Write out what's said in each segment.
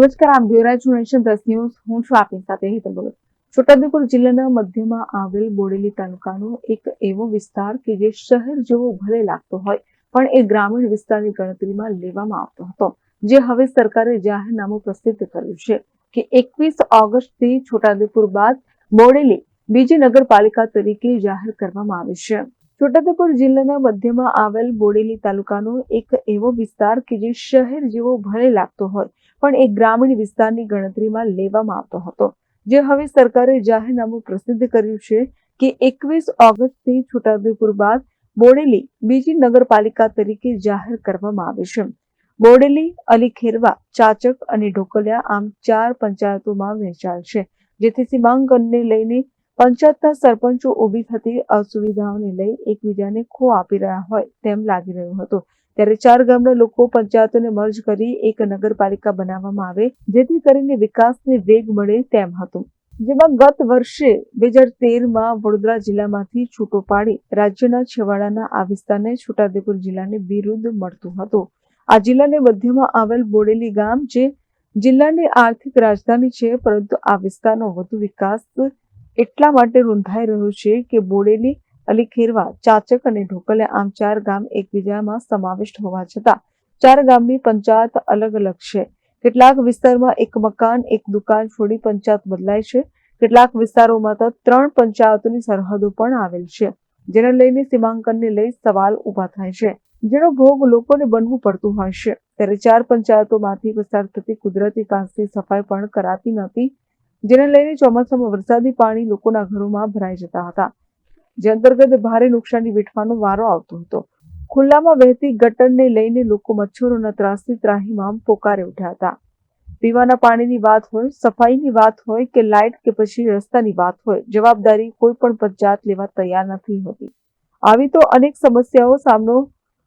નમસ્કાર, આપ જોઈ રહ્યા છો નેશન પ્લસ ન્યૂઝ. હું છું આપની સાથે હેતલ ભગત. છોટાઉદેપુર જિલ્લાના મધ્યમાં આવેલ બોડેલી તાલુકાનો એક એવો વિસ્તાર કે જે શહેર જેવો ભલે લાગતો હોય, પણ એ ગ્રામીણ વિસ્તારની ગણતરીમાં લેવામાં આવતો હતો, જે હવે સરકારે જાહેરનામું પ્રસિદ્ધ કર્યું છે કે એકવીસ ઓગસ્ટથી છોટાઉદેપુર બાદ બોડેલી બીજી નગરપાલિકા તરીકે જાહેર કરવામાં આવી છે. છોટાઉદેપુર જિલ્લાના મધ્યમાં આવેલ બોડેલી તાલુકાનો એક એવો વિસ્તાર કે જે શહેર જેવો ભલે લાગતો હોય પણ એ ગ્રામીણ વિસ્તારની ગણતરીમાં લેવામાં આવતો હતો. જે હવે સરકારે જાહેરનામું પ્રસિદ્ધ કર્યું છે કે એકવીસ ઓગસ્ટથી છોટાઉદેપુર બાદ બોડેલી બીજી નગરપાલિકા તરીકે જાહેર કરવામાં આવે છે. બોડેલી અલી ખેરવા ચાચક અને ઢોકલિયા આમ ચાર પંચાયતોમાં વહેંચાય છે. જેથી સીમાંકનને લઈને પંચાયતના સરપંચો ઊભી થતી અસુવિધાઓને લઈ એકબીજાને ખો આપી રહ્યા હોય તેમ લાગી રહ્યું હતું. ત્યારે ચાર ગામના લોકો પંચાયતોને મર્જ કરી એક નગરપાલિકા બનાવવામાં આવે, જેથી કરીને વિકાસને વેગ મળે તેમ હતું. જેમાં ગત વર્ષે બે હજાર તેરમાં વડોદરા જિલ્લામાંથી છૂટો પાડી રાજ્યના છેવાડાના આ વિસ્તારને છોટાઉદેપુર જિલ્લાને બિરુદ મળતું હતું. આ જિલ્લાને મધ્યમાં આવેલ બોડેલી ગામ, જે જિલ્લાની આર્થિક રાજધાની છે, પરંતુ આ વિસ્તારનો વધુ વિકાસ એટલા માટે રૂંધાઈ રહ્યો છે કે બોડેલી અલી ખેરવા, ચાચક અને ઢોકલે આમ ચાર ગામ એકબીજામાં સમાવિષ્ટ હોવા છતાં, ચાર ગામની પંચાયત અલગ અલગ છે. કેટલાક વિસ્તારમાં એક મકાન, એક દુકાન છોડી પંચાયત બદલાય છે. કેટલાક વિસ્તારોમાં તો ત્રણ પંચાયતોની સરહદો પણ આવેલ છે, જેને લઈને સીમાંકનને લઈ સવાલ ઊભા થાય છે. જેનો ભોગ લોકોને બનવું પડતું હોય છે. ત્યારે ચાર પંચાયતોમાંથી પસાર થતી કુદરતી કાંસની સફાઈ પણ કરાતી નહોતી જેને લઈને ચોમાસામાં વરસાદી પાણી લોકોના ઘરોમાં ભરાઈ જતા હતા. જે અંતર્ગત ભારે નુકસાની વેઠવાનો વારો આવતો હતો. ખુલ્લામાં વહેતી ગટરને લઈને લોકો મચ્છરોના ત્રાસથી ત્રાહીમામ પોકારે ઉઠ્યા હતા. પીવાના પાણીની વાત હોય, સફાઈની વાત હોય કે લાઇટ કે પછી રસ્તાની વાત હોય, જવાબદારી કોઈ પણ પંચાયત લેવા તૈયાર નથી હોતી. આવી તો અનેક સમસ્યાઓ સામનો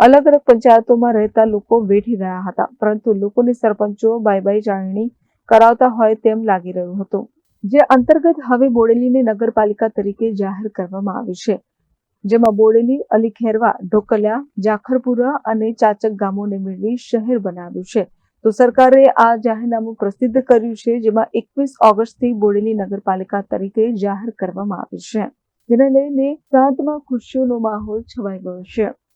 અલગ અલગ પંચાયતોમાં રહેતા લોકો વેઠી રહ્યા હતા, પરંતુ લોકોની સરપંચો બાય બાય જાણણી કરાવતા હોય તેમ લાગી રહ્યું હતું. જે અંતર્ગત હવે બોડેલીને નગરપાલિકા તરીકે જાહેર કરવામાં આવી છે. જેમાં બોડેલી અલી ખેરવા ઢોકલિયા, જાખરપુરા અને ચાચક ગામોને મેળવી શહેર બનાવ્યું છે. તો સરકારે આ જાહેરનામું પ્રસિદ્ધ કર્યું છે, જેમાં એકવીસ ઓગસ્ટથી બોડેલી નગરપાલિકા તરીકે જાહેર કરવામાં આવી છે. જેને લઈને પ્રાંતમાં ખુશીઓનો માહોલ છવાઈ ગયો છે.